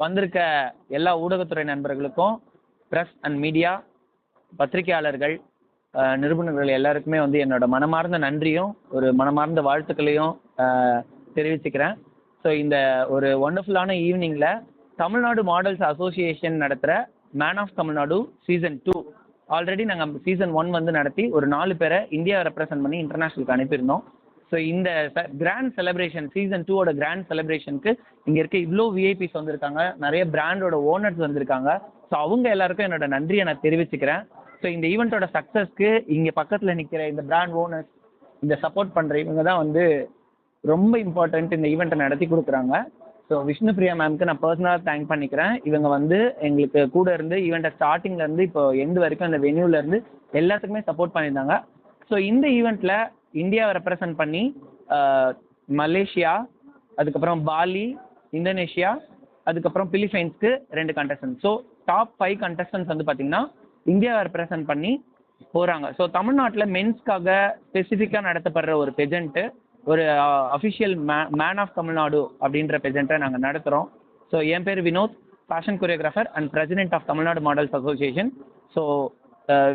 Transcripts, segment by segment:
வந்திருக்க எல்லா ஊடகத்துறை நண்பர்களுக்கும் ப்ரெஸ் அண்ட் மீடியா பத்திரிகையாளர்கள் அஹ், நிருபர்கள் எல்லாருக்குமே வந்து என்னோட மனமார்ந்த நன்றியும் ஒரு மனமார்ந்த வாழ்த்துக்களையும் தெரிவிச்சுக்கிறேன். ஸோ இந்த ஒரு ஒண்டர்ஃபுல்லான ஈவினிங்கில் தமிழ்நாடு மாடல்ஸ் அசோசியேஷன் நடத்துகிற man of Tamil Nadu season two already நாங்கள் சீசன் ஒன் வந்து நடத்தி ஒரு நாலு பேரை இந்தியா ரெப்ரசன்ட் பண்ணி இன்டர்நேஷ்னலுக்கு அனுப்பியிருந்தோம். ஸோ இந்த கிராண்ட் செலிப்ரேஷன் சீசன் டூவோட கிராண்ட் செலிப்ரேஷனுக்கு இங்கே இருக்க இவ்வளோ விஐபிஸ் வந்திருக்காங்க. நிறைய பிராண்டோட ஓனர்ஸ் வந்திருக்காங்க. ஸோ அவங்க எல்லாருக்கும் என்னோட நன்றியை நான் தெரிவிச்சுக்கிறேன். ஸோ இந்த ஈவெண்ட்டோட சக்ஸஸ்க்கு இங்கே பக்கத்தில் நிற்கிற இந்த பிராண்ட் ஓனர்ஸ் இந்த சப்போர்ட் பண்ணுற இவங்க தான் வந்து ரொம்ப இம்பார்ட்டண்ட் இந்த ஈவெண்ட்டை நடத்தி கொடுக்குறாங்க. ஸோ விஷ்ணு பிரியா மேம்க்கு நான் பர்சனலாக தேங்க் பண்ணிக்கிறேன். இவங்க வந்து எங்களுக்கு கூட இருந்து ஈவெண்ட்டை ஸ்டார்டிங்லேருந்து இப்போ எண்டு வரைக்கும் அந்த வென்யூலேருந்து எல்லாத்துக்குமே சப்போர்ட் பண்ணியிருந்தாங்க. ஸோ இந்த ஈவெண்ட்டில் இந்தியாவை ரெப்ரசன்ட் பண்ணி மலேசியா அதுக்கப்புறம் பாலி இந்தோனேஷியா அதுக்கப்புறம் பிலிப்பைன்ஸ்க்கு ரெண்டு contestant so top five contestants வந்து பார்த்தீங்கன்னா இந்தியாவை ரெப்ரசன்ட் பண்ணி போகிறாங்க ஸோ தமிழ்நாட்டில் மென்ஸ்க்காக ஸ்பெசிஃபிக்காக நடத்தப்படுற ஒரு பெஜென்ட்டு ஒரு அஃபிஷியல் மே மேன் ஆஃப் தமிழ்நாடு அப்படின்ற பெஜென்ட்டை நாங்கள் நடத்துகிறோம் ஸோ என் பேர் Vinod fashion choreographer and president of Tamil Nadu models association so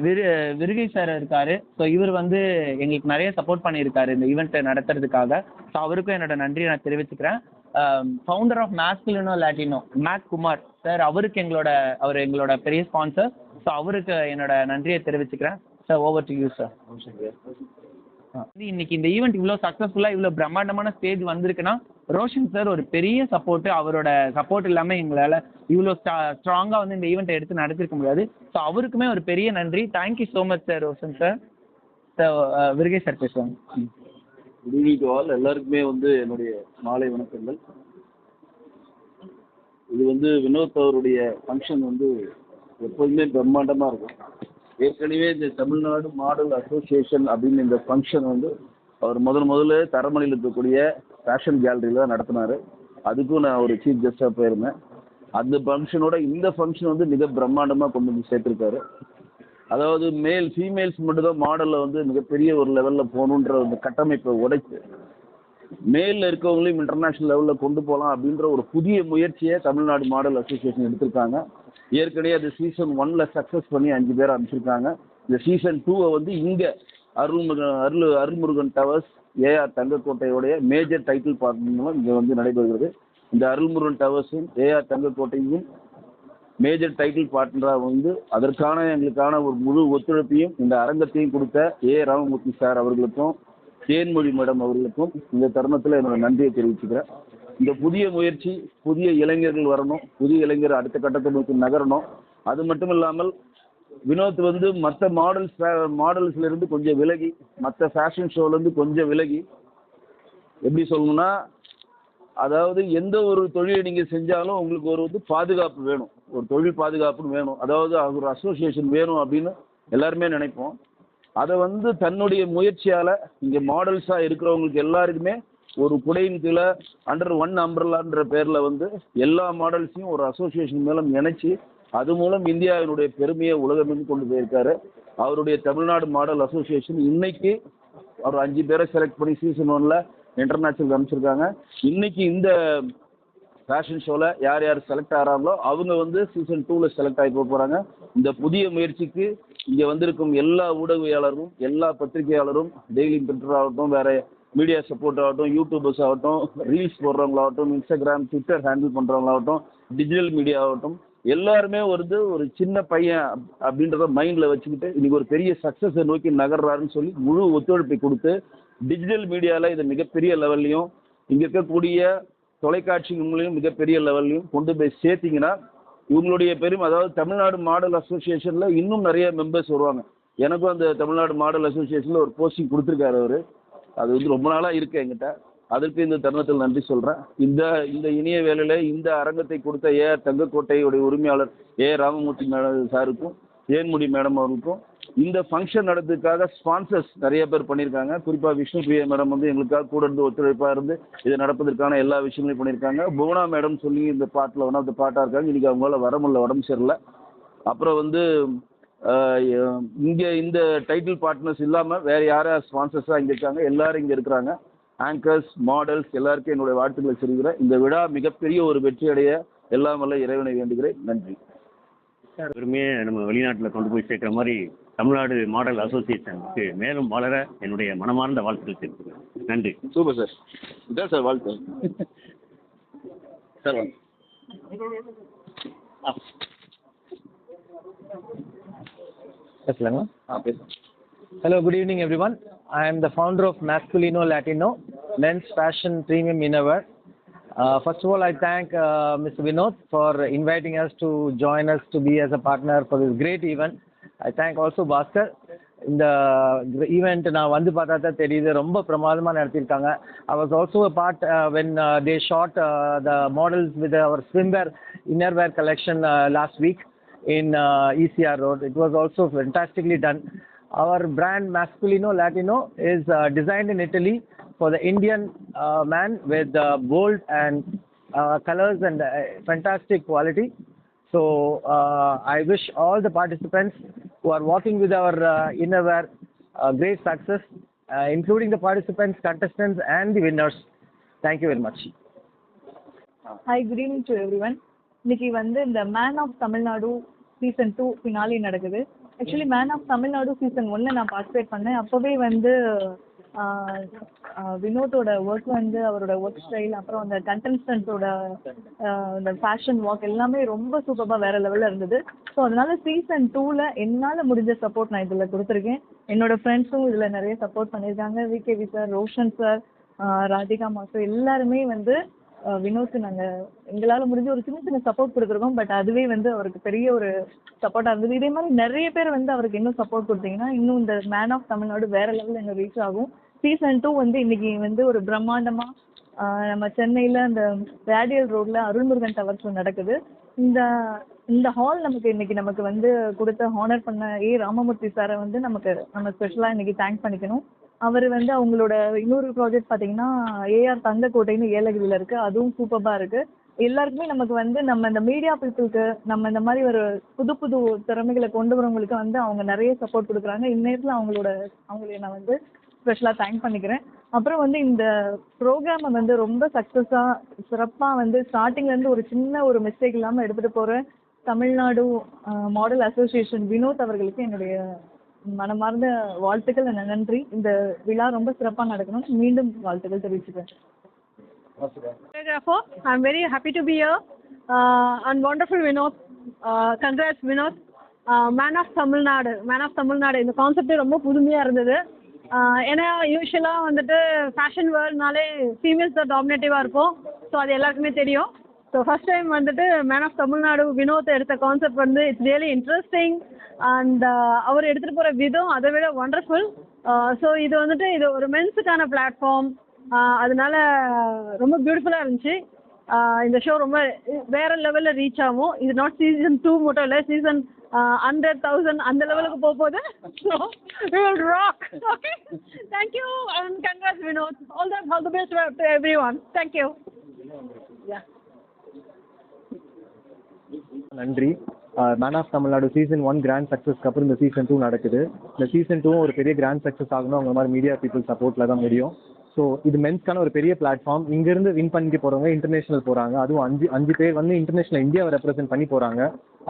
விரு விருகை சார் இருக்கார். ஸோ இவர் வந்து எங்களுக்கு நிறைய சப்போர்ட் பண்ணியிருக்காரு இந்த ஈவெண்ட்டை நடத்துறதுக்காக. ஸோ அவருக்கும் என்னோட நன்றியை நான் தெரிவிச்சுக்கிறேன். Founder of Masculino Latino make Kumar sir அவருக்கு எங்களோட அவர் எங்களோட பெரிய ஸ்பான்சர் ஸோ அவருக்கு என்னோட நன்றியை தெரிவிச்சுக்கிறேன். Sir over to you sir இன்னைக்கு இந்த ஈவெண்ட் இவ்வளோ சக்ஸஸ்ஃபுல்லாக இவ்வளோ பிரம்மாண்டமான ஸ்டேஜ் வந்திருக்குன்னா ரோஷன் சார் ஒரு பெரிய சப்போர்ட்டு அவரோட சப்போர்ட் இல்லாமல் எங்களால் இவ்வளோ ஸ்டா ஸ்ட்ராங்காக வந்து இந்த ஈவெண்ட்டை எடுத்து நடத்திருக்க முடியாது. ஸோ அவருக்குமே ஒரு பெரிய நன்றி. Thank you so much sir Roshan sir sir sir பேசுவாங்க ம். குட் ஈவினிங் டு ஆல் எல்லாருக்குமே வந்து என்னுடைய மாலை வணக்கங்கள். இது வந்து வினோத் அவருடைய ஃபங்க்ஷன் வந்து எப்போதுமே பிரம்மாண்டமாக இருக்கும். ஏற்கனவே இந்த தமிழ்நாடு மாடல் அசோசியேஷன் அப்படின்னு இந்த ஃபங்க்ஷன் வந்து அவர் முதல் முதல்ல தரமணியில் இருக்கக்கூடிய ஃபேஷன் கேலரியில் தான் நடத்தினார். அதுக்கும் நான் ஒரு சீஃப் கெஸ்ட்டாக போயிருந்தேன். அந்த ஃபங்க்ஷனோட இந்த ஃபங்க்ஷன் வந்து மிக பிரம்மாண்டமாக கொண்டு வந்து சேர்த்துருக்காரு. அதாவது மேல் ஃபீமேல்ஸ் மட்டும்தான் மாடலில் வந்து மிகப்பெரிய ஒரு லெவலில் போகணுன்ற அந்த கட்டமைப்பை உடைச்சு மேலில் இருக்கவங்களையும் இன்டர்நேஷ்னல் லெவலில் கொண்டு போகலாம் அப்படின்ற ஒரு புதிய முயற்சியை தமிழ்நாடு மாடல் அசோசியேஷன் எடுத்திருக்காங்க. ஏற்கனவே அது சீசன் ஒன்ல சக்ஸஸ் பண்ணி அஞ்சு பேர் அனுப்பிச்சிருக்காங்க. இந்த சீசன் டூவை வந்து இங்கே அருள்முருகன் அருள் அருள்முருகன் டவர்ஸ் ஏஆர் தங்கக்கோட்டையோடைய மேஜர் டைட்டில் பார்ட்னர் இங்கே வந்து நடைபெறுகிறது. இந்த அருள்முருகன் டவர்ஸும் ஏஆர் தங்கக்கோட்டையும் மேஜர் டைட்டில் பார்ட்னராக வந்து அதற்கான எங்களுக்கான ஒரு முழு ஒத்துழைப்பையும் இந்த அரங்கத்தையும் கொடுத்த ஏ ராமமூர்த்தி சார் அவர்களுக்கும் தேன்மொழி மேடம் அவர்களுக்கும் இந்த தருணத்தில் என்னோட நன்றியை தெரிவிச்சுக்கிறேன். இந்த புதிய முயற்சி புதிய இளைஞர்கள் வரணும் புதிய இளைஞர் அடுத்த கட்டத்தை நோக்கி நகரணும். அது மட்டும் இல்லாமல் வினோத் வந்து மற்ற மாடல்ஸ் மாடல்ஸ்ல இருந்து கொஞ்சம் விலகி மற்ற ஃபேஷன் ஷோலேருந்து கொஞ்சம் விலகி எப்படி சொல்லணும்னா அதாவது எந்த ஒரு தொழிலை நீங்கள் செஞ்சாலும் உங்களுக்கு ஒரு வந்து பாதுகாப்பு வேணும். ஒரு தொழில் பாதுகாப்புன்னு வேணும். அதாவது ஒரு அசோசியேஷன் வேணும் அப்படின்னு எல்லாருமே நினைப்போம். அதை வந்து தன்னுடைய முயற்சியால் இங்கே மாடல்ஸாக இருக்கிறவங்களுக்கு எல்லாருக்குமே ஒரு குடையின் கீழே அண்டர் ஒன் அம்பர்லான்ற பேரில் வந்து எல்லா மாடல்ஸையும் ஒரு அசோசியேஷன் மூலம் இணைச்சி அது மூலம் இந்தியாவினுடைய பெருமையை உலகமெங்கும் கொண்டு போயிருக்காரு. அவருடைய தமிழ்நாடு மாடல் அசோசியேஷன் இன்னைக்கு ஒரு அஞ்சு பேரை செலக்ட் பண்ணி சீசன் ஒன்ல இன்டர்நேஷனல் அனுப்பிச்சிருக்காங்க இன்னைக்கு இந்த ஃபேஷன் ஷோவில் யார் யார் செலக்ட் ஆகிறாங்களோ அவங்க வந்து சீசன் டூவில் செலக்ட் ஆகி போக போகிறாங்க இந்த புதிய முயற்சிக்கு இங்கே வந்திருக்கும் எல்லா ஊடகவியாளரும் எல்லா பத்திரிகையாளரும் டெய்லி பிரிண்டர் ஆகட்டும் வேற மீடியா சப்போர்ட் ஆகட்டும் யூடியூபர்ஸ் ஆகட்டும் ரீல்ஸ் போடுறவங்களாகட்டும் இன்ஸ்டாகிராம் ட்விட்டர் ஹேண்டில் பண்ணுறவங்களாகட்டும் டிஜிட்டல் மீடியா ஆகட்டும் எல்லாருமே வந்து ஒரு சின்ன பையன் அப்படின்றத மைண்டில் வச்சுக்கிட்டு இன்றைக்கி ஒரு பெரிய சக்ஸஸை நோக்கி நகர்றாருன்னு சொல்லி முழு ஒத்துழைப்பை கொடுத்து டிஜிட்டல் மீடியாவில் இதை மிகப்பெரிய லெவல்லையும் இங்கே இருக்கக்கூடிய தொலைக்காட்சி மூலியம் மிகப்பெரிய லெவல்லையும் கொண்டு போய் சேர்த்திங்கன்னா இவங்களுடைய பெரும் அதாவது தமிழ்நாடு மாடல் அசோசியேஷனில் இன்னும் நிறைய மெம்பர்ஸ் வருவாங்க. எனக்கும் அந்த தமிழ்நாடு மாடல் அசோசியேஷனில் ஒரு போஸ்டிங் கொடுத்துருக்காரு அவர். அது வந்து ரொம்ப நாளாக இருக்கு என்கிட்ட. அதற்கு இந்த தருணத்தில் நன்றி சொல்கிறேன் இந்த இந்த இனிய வேலையில் இந்த அரங்கத்தை கொடுத்த ஏ தங்கக்கோட்டையுடைய உரிமையாளர் ஏ ராமமூர்த்தி மேடம் சாருக்கும் ஏன்முடி மேடம் அவருக்கும் இந்த ஃபங்க்ஷன் நடந்ததுக்காக ஸ்பான்சர்ஸ் நிறைய பேர் பண்ணியிருக்காங்க. குறிப்பாக விஷ்ணு பிரியா மேடம் வந்து எங்களுக்காக கூட இருந்து ஒத்துழைப்பாக இருந்து இது நடப்பதற்கான எல்லா விஷயங்களையும் பண்ணியிருக்காங்க. புவனா மேடம் சொல்லி இந்த பாட்டில் ஒன் ஆஃப் த பாட்டாக இருக்காங்க. இன்றைக்கி அவங்களால வர முடியல உடம்பு சரியில்லை. அப்புறம் வந்து இங்கே இந்த டைட்டில் பார்ட்னர்ஸ் இல்லாமல் வேறு யார் யார் ஸ்பான்சர்ஸாக இங்கே இருக்காங்க? எல்லாரும் இங்கே இருக்கிறாங்க. ஆங்கர்ஸ் மாடல்ஸ் எல்லாருக்கும் என்னுடைய வாழ்த்துக்களை தெரிவிக்கிறேன் இந்த விழா மிகப்பெரிய ஒரு வெற்றி அடைய எல்லாம் வல்ல இறைவனை வேண்டுகிறேன். நன்றி. பெருமையை நம்ம வெளிநாட்டில் கொண்டு போய் சேர்க்குற மாதிரி தமிழ்நாடு மாடல் அசோசியேஷனுக்கு மேலும் வளர என்னுடைய மனமார்ந்த வாழ்த்துக்கள் தெரிவிக்கிறேன் நன்றி. சூப்பர் சார் இதான் சார் வாழ்த்து. சார் வாங்க பேசலாங்களா ஆ பேசுங்க Hello, good evening, everyone. I am the founder of Masculino Latino, men's fashion premium innerwear. Uh, first of all, I thank uh, Mr. Vinod for inviting us to join us to be as a partner for this great event. I thank also Bhaskar. இந்த event நான் வந்து பார்த்தா தான் தெரியுது ரொம்ப பிரமாதமாக நடத்தியிருக்காங்க I was also a part when they shot the models with our swimwear innerwear collection last week in uh, ECR Road. It was also fantastically done. Our brand Masculino Latino is uh, designed in Italy for the Indian uh, man with uh, bold and uh, colors and uh, fantastic quality. So uh, I wish all the participants who are working with our uh, innerwear uh, great success, uh, including the participants, contestants, and the winners. Thank you very much. Hi good evening to everyone இன்னைக்கு வந்து இந்த man of Tamil Nadu season two finale நடக்குது. Actually man of Tamil Nadu season ஒன்ல நான் participate பண்ணேன். அப்போவே வந்து வினோட்டோட வினோத்தோட work வந்து அவரோட ஒர்க் ஸ்டைல் அப்புறம் அந்த கண்டென்ஸ்டன்ட்டோட இந்த ஃபேஷன் வாக் எல்லாமே ரொம்ப சூப்பராக வேற லெவலில் இருந்தது. ஸோ அதனால சீசன் டூவில் என்னால் முடிஞ்ச சப்போர்ட் நான் இதில் கொடுத்துருக்கேன். என்னோட ஃப்ரெண்ட்ஸும் இதில் நிறைய சப்போர்ட் பண்ணியிருக்காங்க. VKV sir Roshan sir Radhika மாசு எல்லாருமே வந்து வினோத் நாங்கள் எங்களால் முடிஞ்ச ஒரு சின்ன சின்ன சப்போர்ட் கொடுத்துருக்கோம். பட் அதுவே வந்து அவருக்கு பெரிய ஒரு சப்போர்ட்டாக இருந்தது. இதே மாதிரி நிறைய பேர் வந்து அவருக்கு இன்னும் சப்போர்ட் கொடுத்தீங்கன்னா இன்னும் இந்த மேன் ஆஃப் தமிழ்நாடு வேற லெவலில் எங்கள் ரீச் ஆகும். சீசன் டூ வந்து இன்னைக்கு வந்து ஒரு பிரம்மாண்டமாக நம்ம சென்னையில் அந்த ரேடியல் ரோட்ல அருள்முருகன் டவர்ஸில் நடக்குது. இந்த இந்த ஹால் நமக்கு இன்னைக்கு நமக்கு வந்து கொடுத்த ஹானர் பண்ண ஏ. ராமமூர்த்தி சாரை வந்து நமக்கு நம்ம ஸ்பெஷலாக இன்னைக்கு தேங்க் பண்ணிக்கணும். அவர் வந்து அவங்களோட இன்னொரு ப்ராஜெக்ட் பார்த்தீங்கன்னா ஏஆர் தங்கக்கோட்டைன்னு ஏலகிரியில் இருக்குது அதுவும் சூப்பராக இருக்குது எல்லாருக்குமே நமக்கு வந்து நம்ம இந்த மீடியா பீப்புளுக்கு நம்ம இந்த மாதிரி ஒரு புது புது திறமைகளை கொண்டு வரவங்களுக்கு வந்து அவங்க நிறைய சப்போர்ட் கொடுக்குறாங்க. இந்நேரத்தில் அவங்களோட அவங்களை நான் வந்து ஸ்பெஷலாக தேங்க் பண்ணிக்கிறேன். அப்புறம் வந்து இந்த ப்ரோக்ராமை வந்து ரொம்ப சக்ஸஸாக சிறப்பாக வந்து ஸ்டார்டிங்லேருந்து ஒரு சின்ன ஒரு மிஸ்டேக் இல்லாமல் எடுத்துகிட்டு போகிற தமிழ்நாடு மாடல் அசோசியேஷன் வினோத் அவர்களுக்கு என்னுடைய மனமார்ந்த வாழ்த்துக்கள் and நன்றி. இந்த விழா ரொம்ப சிறப்பாக நடக்கணும். மீண்டும் வாழ்த்துக்கள் தெரிவிச்சுக்கிறேன். Choreographer. I'm very happy to be here. Uh, Vinod wonderful Vinod. Man of Tamil Nadu man of Tamil Nadu இந்த கான்செப்டே ரொம்ப புதுமையாக இருந்தது. Uh, ஏன்னா யூஸ்வலாக வந்துட்டு ஃபேஷன் வேர்ல்ட்னாலே ஃபீமேல்ஸ் தான் டாமினேட்டிவாக இருக்கும் ஸோ அது எல்லாருக்குமே தெரியும். ஸோ ஃபர்ஸ்ட் டைம் வந்துட்டு மேன் ஆஃப் தமிழ்நாடு வினோத் எடுத்த கான்செப்ட் வந்து இட்ஸ் ரியலி இன்ட்ரெஸ்டிங் அண்ட் அவர் எடுத்துகிட்டு போகிற விதம் அதை விட ஒண்டர்ஃபுல் ஸோ uh, இது வந்துட்டு இது ஒரு மென்ஸுக்கான பிளாட்ஃபார்ம் uh, அதனால ரொம்ப பியூட்டிஃபுல்லாக இருந்துச்சு. Uh, இந்த ஷோ ரொம்ப வேற லெவலில் ரீச் ஆகும். இது நாட் சீசன் டூ மட்டும் இல்லை சீசன் ஹண்ட்ரட் தௌசண்ட் அந்த லெவலுக்கு போக போகுது. So will rock okay thank you and congrats Vinod all the all the best to everyone thank you நன்றி. Man of Tamil Nadu season one grand சக்ஸஸ்க்கு அப்புறம் இந்த season two நடக்குது. இந்த சீசன் டூ ஒரு பெரிய கிராண்ட் சக்ஸஸ் ஆகணும். அவங்க மாதிரி மீடியா பீப்புள் சப்போர்ட்டில் தான் முடியும். ஸோ இது மென்ஸ்க்கான ஒரு பெரிய பிளாட்ஃபார்ம் இங்கேருந்து வின் பண்ணிட்டு போகிறவங்க இன்டர்நேஷனல் போகிறாங்க அதுவும் அஞ்சு அஞ்சு பேர் வந்து இன்டர்நேஷனல் இந்தியாவை ரெப்ரசென்ட் பண்ணி போகிறாங்க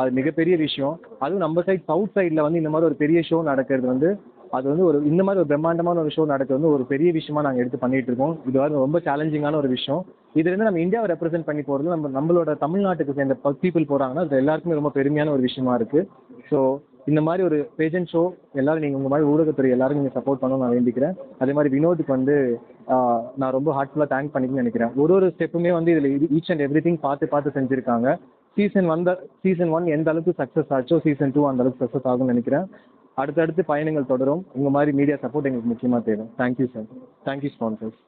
அது மிகப்பெரிய விஷயம். அதுவும் நம்ம சைட் சவுத் சைடில் வந்து இந்த மாதிரி ஒரு பெரிய ஷோ நடக்கிறது வந்து அது வந்து ஒரு இந்த மாதிரி ஒரு பிரம்மாண்டமான ஒரு ஷோ நடக்கிறது வந்து ஒரு பெரிய விஷயமா நாங்கள் எடுத்து பண்ணிட்டு இருக்கோம். இது வந்து ரொம்ப சேலஞ்சிங்கான ஒரு விஷயம். இதுலேருந்து நம்ம இந்தியாவை ரெப்ரசென்ட் பண்ணி போகிறது நம்ம நம்மளோட தமிழ்நாட்டுக்கு சேர்ந்த பீப்புள் போகிறாங்கன்னா அது எல்லாருக்குமே ரொம்ப பெருமையான ஒரு விஷயமா இருக்கு. ஸோ இந்த மாதிரி ஒரு பேஜன் ஷோ எல்லாரும் நீங்கள் உங்கள் மாதிரி ஊடகத்துறை எல்லாரும் நீங்கள் சப்போர்ட் பண்ணணும்னு நான் வேண்டிக்கிறேன். அதே மாதிரி வினோதுக்கு வந்து நான் ரொம்ப ஹார்ட்ஃபுல்லாக தேங்க் பண்ணிக்கணும்னு நினைக்கிறேன். ஒரு ஒரு ஸ்டெப்புமே வந்து இதில் ஈச் அண்ட் எவ்ரி திங் பார்த்து பார்த்து செஞ்சுருக்காங்க. சீசன் வந்த சீசன் ஒன் எந்த அளவுக்கு சக்ஸஸ் ஆச்சோ சீசன் டூ அந்த அளவுக்கு சக்ஸஸ் ஆகும்னு நினைக்கிறேன். அடுத்தடுத்து பயணங்கள் தொடரும். உங்கள் மாதிரி மீடியா சப்போர்ட் எங்களுக்கு முக்கியமாக தேவை. Thank you sir thank you sponsors